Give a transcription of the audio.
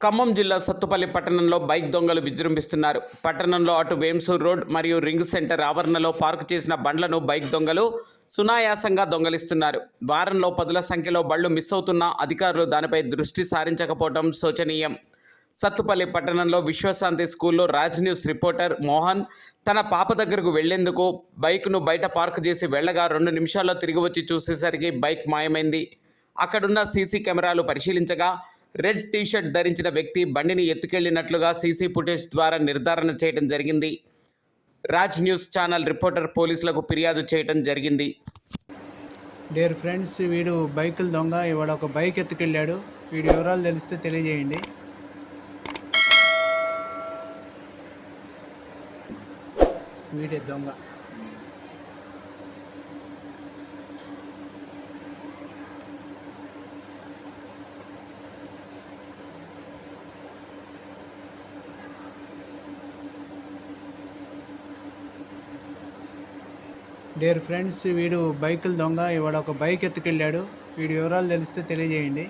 ఖమ్మం జిల్లా సత్తుపల్లి పట్టణంలో బైక్ దొంగలు విజృంభిస్తున్నారు. పట్టణంలో అటు వేమ్సూర్ రోడ్ మరియు రింగ్ సెంటర్ ఆవరణలో పార్కు చేసిన బండ్లను బైక్ దొంగలు సునాయాసంగా దొంగలిస్తున్నారు. వారంలో పదుల సంఖ్యలో బళ్ళు మిస్ అవుతున్నా అధికారులు దానిపై దృష్టి సారించకపోవడం శోచనీయం. సత్తుపల్లి పట్టణంలో విశ్వశాంతి స్కూల్లో రాజ్ న్యూస్ రిపోర్టర్ మోహన్ తన పాప దగ్గరకు వెళ్ళేందుకు బైక్ను బయట పార్క్ చేసి వెళ్ళగా రెండు నిమిషాల్లో తిరిగి వచ్చి చూసేసరికి బైక్ మాయమైంది. అక్కడున్న సీసీ కెమెరాలు పరిశీలించగా రెడ్ టీషర్ట్ ధరించిన వ్యక్తి బండిని ఎత్తుకెళ్ళినట్లుగా సీసీ ఫుటేజ్ ద్వారా నిర్ధారణ చేయడం జరిగింది. రాజ్ న్యూస్ ఛానల్ రిపోర్టర్ పోలీసులకు ఫిర్యాదు చేయడం జరిగింది. డేర్ ఫ్రెండ్స్ వీడు బైకులు దొంగ ఇవాడు ఒక బైక్ ఎత్తుకెళ్ళాడు. వీడి వివరాలు తెలిస్తే తెలియజేయండి. వీడే దొంగ. డియర్ ఫ్రెండ్స్ వీడు బైకులు దొంగ ఇవాడు ఒక బైక్ ఎత్తుకెళ్ళాడు వీడి వివరాలు తెలిస్తే తెలియజేయండి.